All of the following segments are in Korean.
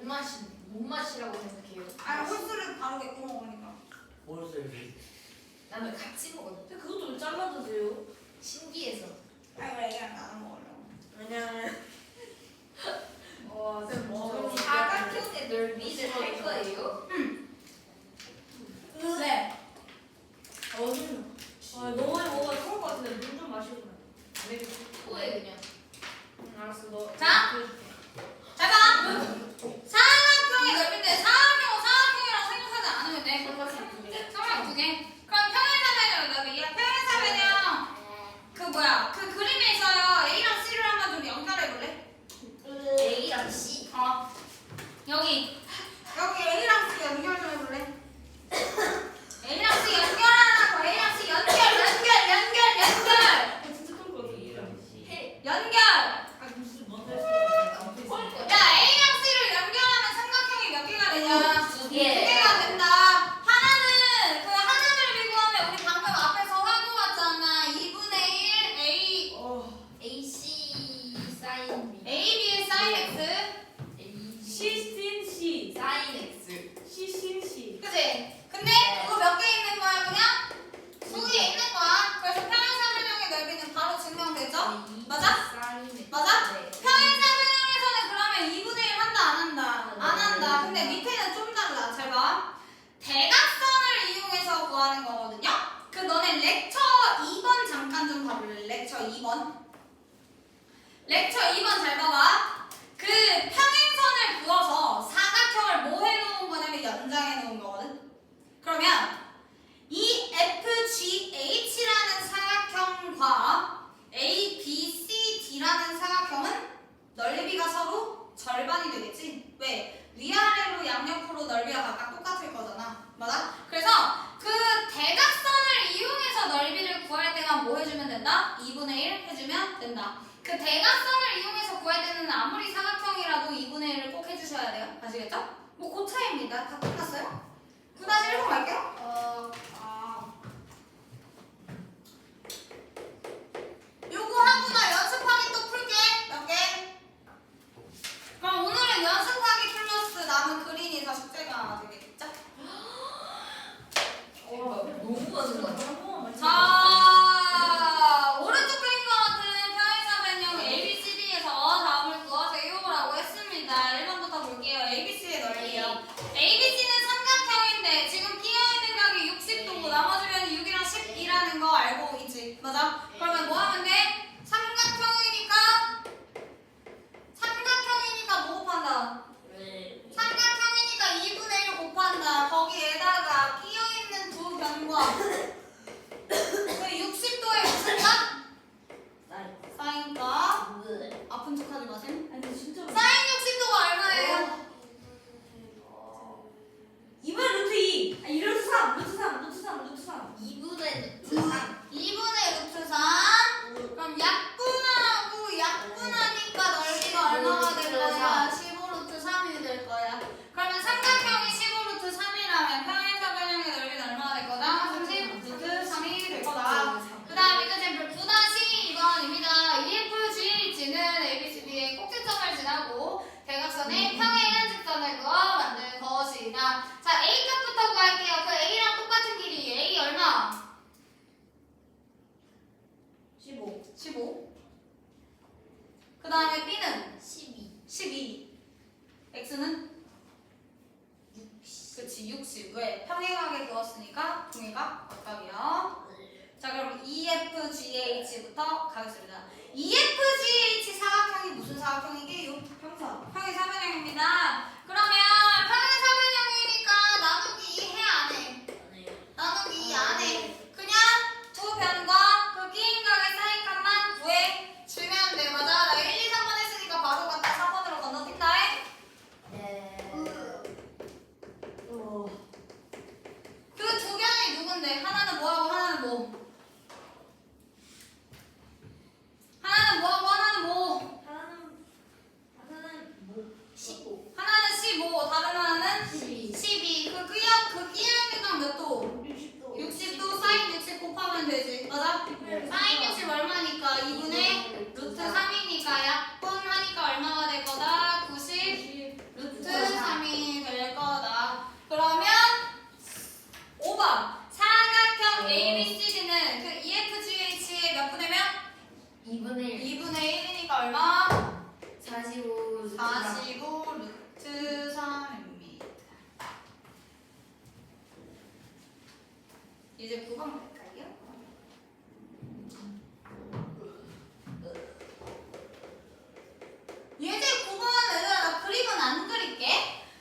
입맛이 못맛이라고 생각해요. 아니 홀수를 바르게 구워 먹으니까. 홀수를. 나는 같이 먹어. 근데 그것도 왜 잘라도 돼요? 신기해서. 아니 그래 나눠 먹으려고. 왜냐면 와, 쌤 먹으면 사각형의 넓이를 할 거예요? 음. 음. 네. 어우, 음. 아, 너무 많이 먹어야 토할 것 같은데 물 좀 마시고. 안 되겠어. 후에 그냥. 응, 알았어. 너. 자! 그, 잠깐. 사각형의 넓이인데 사각형은 사각형이랑 생각하지 않으면 돼. 사각 두 개. 그럼 평행사변형 넓이. 평행사변형 그 뭐야? 그 그림에 있어요. A랑 C를 한번 좀 연결해 볼래? A랑 C. 어. 여기 여기 A랑 C 연결 좀 해볼래? A랑 C 연결하는 거. A랑 C 연결 연결 연결 연결 진짜 토할 것 같아. 이해랑 씨. 해. 연결. 아 무슨 뭔데? 헐 거야. 야 A랑 C를 연결하면 삼각형이 몇 개가 되냐? 두 두 개. 개가 된다. 하나는 그 하나를 비교하면 우리 방금 앞에서 하고 왔잖아. 2분의 1 A 어. AC 사인 B. A B의 sin x. A 시신 시. 사인 X. 시신 시. 그지? 근데 그거 몇 개 있는 거야 그냥? 두 개 있는 거야. 그래서 평행사변형의 넓이는 바로 증명되죠? 맞아? 사인 X. 맞아? 네. 평행사변형에서는 그러면 2분의 1 한다 안 한다? 안 한다. 근데 밑에는 좀 달라. 잘 봐. 대각선을 이용해서 구하는 거거든요. 그 너네 렉처 2번 잠깐 좀 봐볼래? 렉처 2번. 렉처 2번 잘 봐봐. 그 평행선을 그어서 사각형을 뭐 해놓은 거냐면 연장해 놓은 거거든. 그러면 이 FGH라는 사각형과 ABCD라는 사각형은 넓이가 서로 절반이 되겠지? 왜? 위아래로 양옆으로 넓이가 각각 똑같을 거잖아. 맞아? 그래서 그 대각선을 이용해서 넓이를 구할 때만 뭐 해주면 된다? 2분의 1 해주면 된다. 그 대각선을 이용해서 구할 때는 아무리 사각형이라도 2분의 1을 꼭 해주셔야 돼요. 아시겠죠? 뭐그 차이입니다. 다 끝났어요? 9-1번 갈게요. 어. 아. 요거 하고 나 연습하기 또 풀게. 몇 개? 그럼 오늘은 연습하기 플러스 남은 그린이 다 숙제가 되겠죠? 어, 너무 많은 거 같아. 자, 오른쪽 그림과 같은 평행사변형 ABCD에서 답을 구하세요라고 했습니다. 1번부터 볼게요. ABC의 넓이요. ABC는 삼각형인데 지금 끼어있는 각이 60도고 나머지면 6이랑 12라는 거 알고 있지? 맞아? 그러면 뭐 하면 돼? 삼각형이니까 삼각형이니까 뭐 곱한다? 네. 삼각형이니까 2분의 1 곱한다. 거기에다가 끼어있는 두 변과 그 60도에 무슨 값? 사인 값. 네. 아픈 척 하지 마셈. 아니 근데 진짜. 사인 60도가 얼마예요? 이번 루트 2. 아, 이 루트 3. 루트 3. 루트 3. 루트 3. 2분의 루트 3. 2분의 루트 3. 그럼 약분하고 약분하니까 넓이가 얼마가 될 거야? 15 루트 3이 될 거야. 그러면 삼각형이 15 루트 3이라면 평행사변형의 넓이는 얼마가 될 거다? 30 루트 3이 될 거다. 그 다음 이거 샘플 9-2번입니다. EFGH는 ABCD의 꼭지점을 지나고 대각선의 평행 직선을 그어 만든 것이다. 자, A 값부터 구할게요. 그 A랑 똑같은 길이 A 얼마? 15. 15. 그 다음에 B는 12. 12. X는 60. 그치, 60. 왜? 평행하게 그었으니까 동의가 각각이요. 자, 그럼 EFGH부터 가겠습니다. EFGH 사각형이 무슨 사각형이게요? 평사. 평행사변형입니다. 그러면 평행사변형이니까 나누기 2 해, 안 해? 나누기 2 안 해. 그냥 두 변과 그 끼인 각의 사인값만 구해 주면 돼. 맞아. 나 1, 2, 3번 했으니까 바로 갔다 4번으로 건너뛴다 해. 네. 어. 그 두 변이 누군데? 하나는 뭐하고 하나는 뭐? 하나는 뭐하고 하나는 뭐? 하나는 하나는 뭐? 15. 하나는 2분의 1 2분의 1이니까 얼마? 45 45 루트 3입니다. 이제 9번 갈까요? 예제 9번 얘들아 나 그림은 안 그릴게.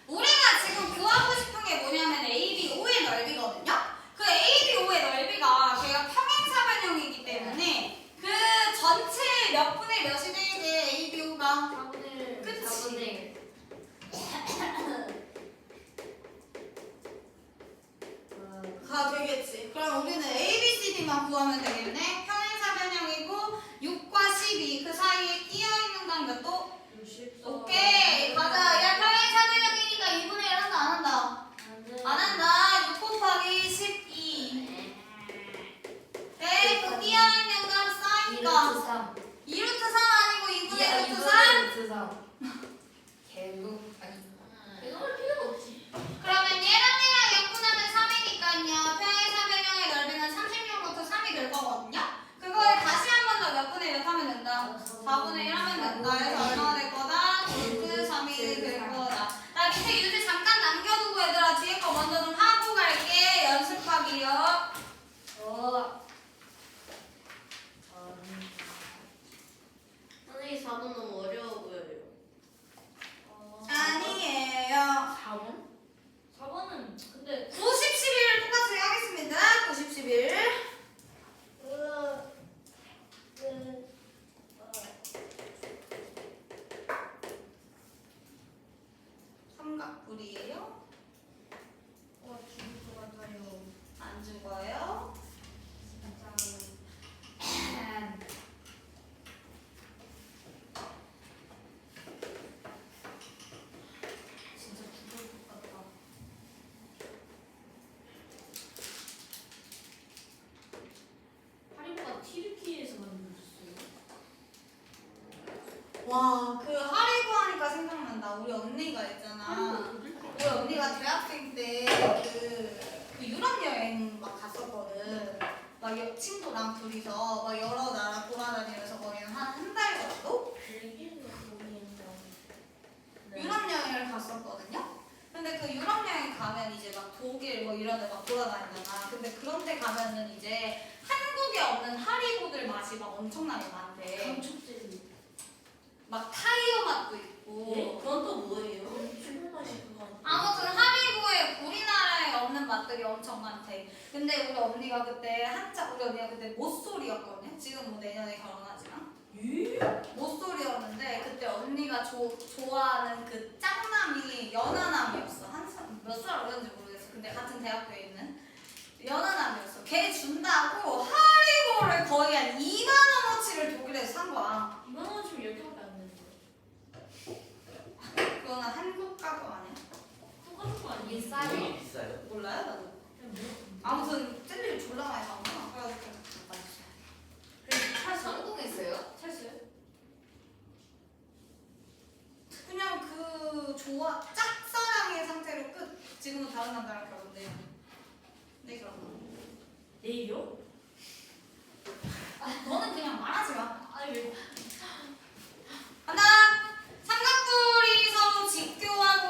우리가 지금 구하고 싶은 게 뭐냐면 ABO의 넓이거든요. 그 ABO의 넓이가 걔가 평행사변형이기 때문에 그 전체 몇 분의 몇이 되게 ABO가 4분의 1 그치. 4분의 1 가 되겠지. 그럼 우리는 A, B, C, D만 구하면 되겠네. 평행사변형이고 6과 12 그 사이에 끼어 있는 건 몇도? 64. 오케이 가자. 야 평행사변형이니까 2분의 1 한다 안 한다? 안 한다. 6 곱하기 12. 네, 그 끼어 있는 건 쌓이니까 2루트 3 아니고 2분의 루트 3. 루트 3 결국 아니 이걸 필요가 없지 그러면 얘랑 얘랑 약분하면 3이니까요. 평행사변형의 넓이는 36루트 3이 될 거거든요. 그거에 다시 한 번 더 몇 분의 몇 하면 된다. 4분의 1 하면 된다. 해서 얼마가 될 거다? 루트 3이 될 거다. 나 밑에 유지 잠깐 남겨두고 얘들아 뒤에 거 먼저 좀 하고 갈게. 연습하기요. 어 선생님 4번 너무 어려워 보여요 아니에요. 4번? 4번은 근데 90, 11을 똑같이 하겠습니다. 90, 11. 삼각뿔이에요. 어 죽을 것 같아요. 안 죽어요. 진짜 죽을 것 같다. 하리보가 티르키에서 만들었어요. 와, 그 하리보 하니까 생각난다. 우리 언니가 있잖아. 우리 언니가 대학생 때 그, 그 유럽 여행 막 갔었거든. 막 여- 친구랑 둘이서 막 여러 나라 돌아다니면서 거기는 한한달 정도 모르겠다. 유럽 여행을 갔었거든요. 근데 그 유럽 여행 가면 이제 막 독일 뭐 이런 데 막 돌아다니잖아. 근데 그런 데 가면은 이제 한국에 없는 하리보들 맛이 막 엄청나게 많대. 막 타이어 맛도 있고. 예? 그건 또 뭐예요? 술. 아무튼 하리보에 우리나라에 없는 맛들이 엄청 많대. 근데 우리 언니가 그때 한자 우리 언니가 그때 모쏠이었거든요. 지금 뭐 내년에 결혼하지만 예? 모쏠이었는데 그때 언니가 조, 좋아하는 그 짝남이 연하남이었어. 한몇살 어렸는지 모르겠어. 근데 같은 대학교에 있는 연하남이었어. 걔 준다고 하리보를 거의 한 2만 원어치를 독일에서 산 거야. 이만 원쯤 10개밖에 안 되는 거. 그거는 한국 가격 아니야? 똑같은 거 아니에요? 이게 싸요 비싸요? 몰라요 나도. 뭐? 아무튼 젤리를 졸라 많이 사구나. 그래가지고 찰수? 성공했어요? 찰수요? 그냥 그 좋아 짝사랑의 상태로 끝. 지금은 다른 남자랑 결혼돼요. 네? 아, 너는 그냥 말하지 마. 아니 왜? 간다. 삼각뿔이 서로 직교하고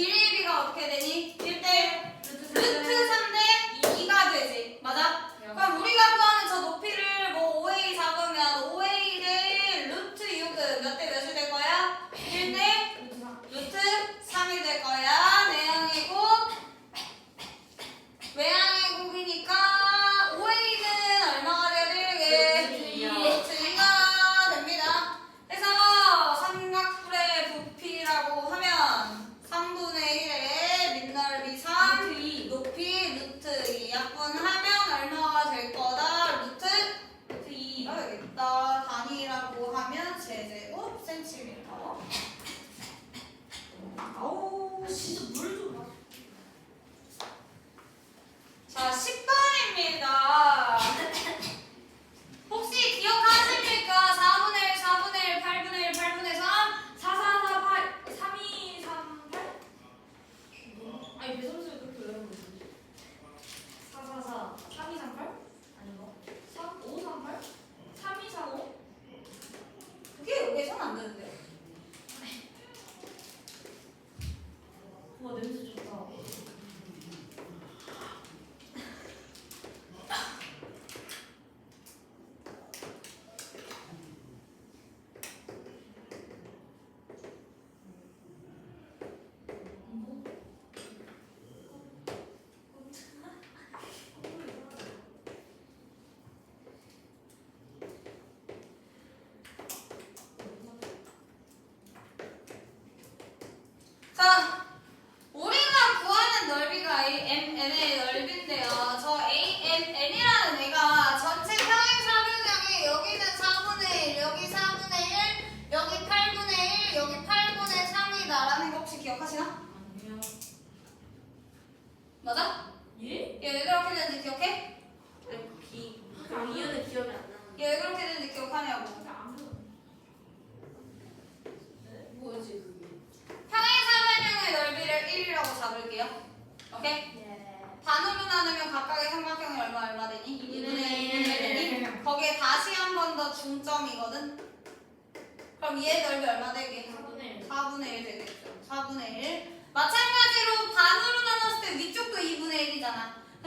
কিরে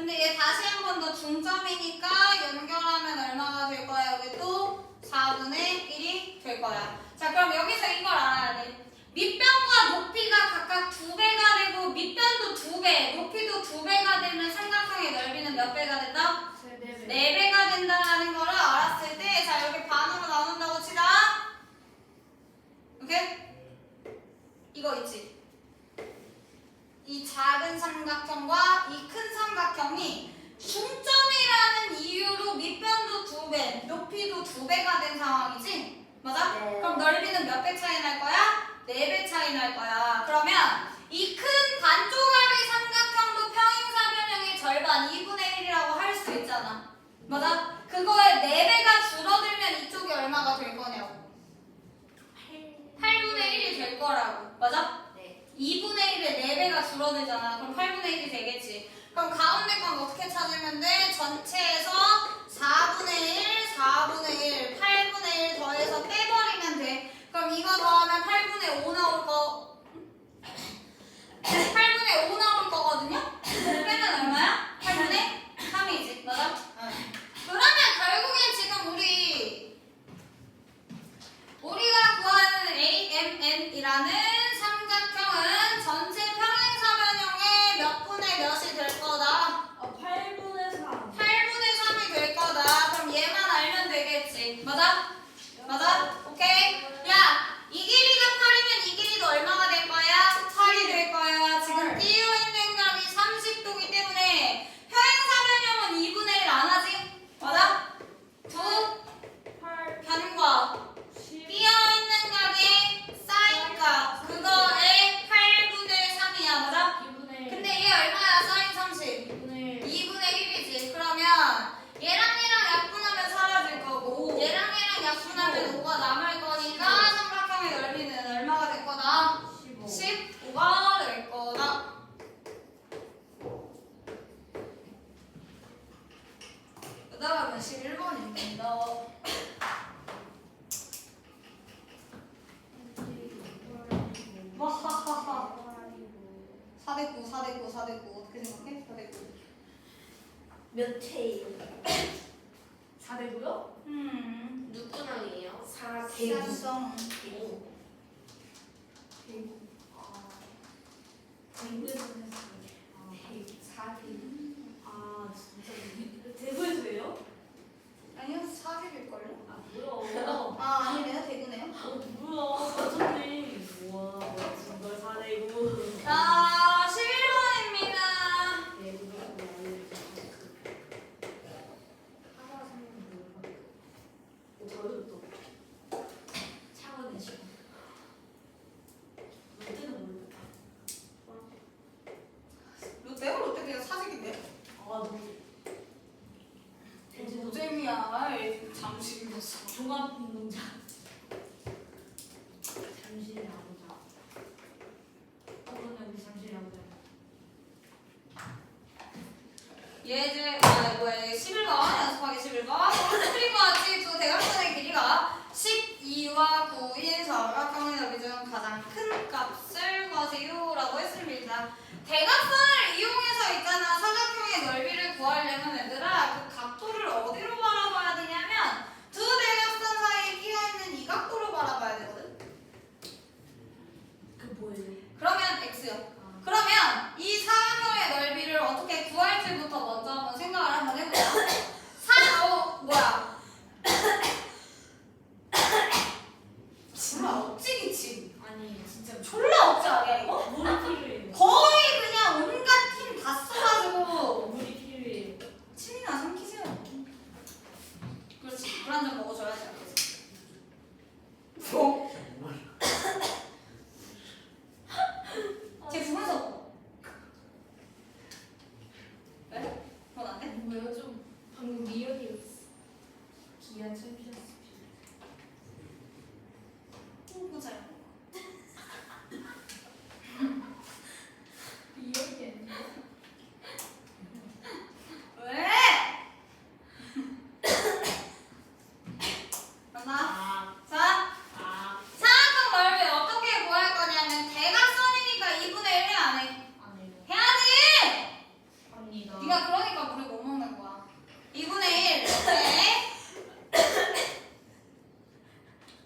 근데 얘 다시 한 번 더 중점이니까 연결하면 얼마가 될 거야? 여기 또 4분의 1이 될 거야. 자, 그럼 여기서 이걸 알아야 돼. 밑변과 높이가 각각 2배가 되고 밑변도 2배, 높이도 2배가 되면 삼각형의 넓이는 몇 배가 된다? 4배가 된다라는 거를 알았을 때, 자, 여기 반으로 나눈다고 치자. 오케이? 이거 있지? 이 작은 삼각형과 이 큰 삼각형이 중점이라는 이유로 밑변도 두 배, 높이도 두 배가 된 상황이지? 맞아? 네. 그럼 넓이는 몇 배 차이 날 거야? 네 배 차이 날 거야. 그러면 이 큰 반조각의 삼각형도 평행사변형의 절반 2분의 1이라고 할 수 있잖아. 맞아? 그거에 4배가 줄어들면 이쪽이 얼마가 될 거냐고. 8분의 1이 될 거라고. 맞아? 2분의 1의 4배가 줄어들잖아. 그럼 8분의 1이 되겠지. 그럼 가운데 건 어떻게 찾으면 돼? 전체에서 4분의 1, 4분의 1, 8분의 1 더해서 빼버리면 돼. 그럼 이거 더하면 8분의 5 나올 거. 8분의 5 나올 거거든요? 빼면 얼마야? 4대고요? 음. 누구랑이에요? 4 대구. 시사성 대구. 대구. 아. 대구에서 했어.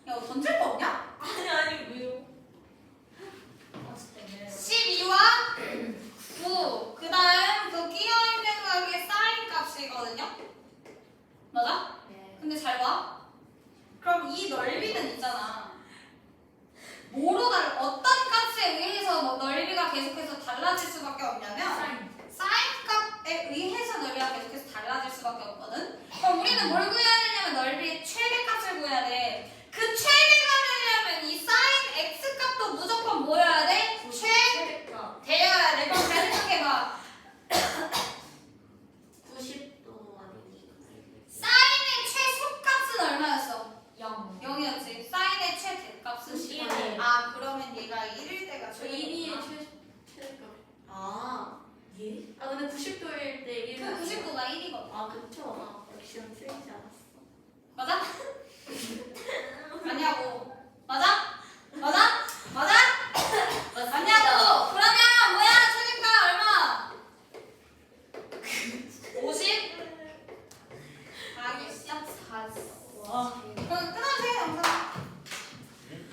야 전체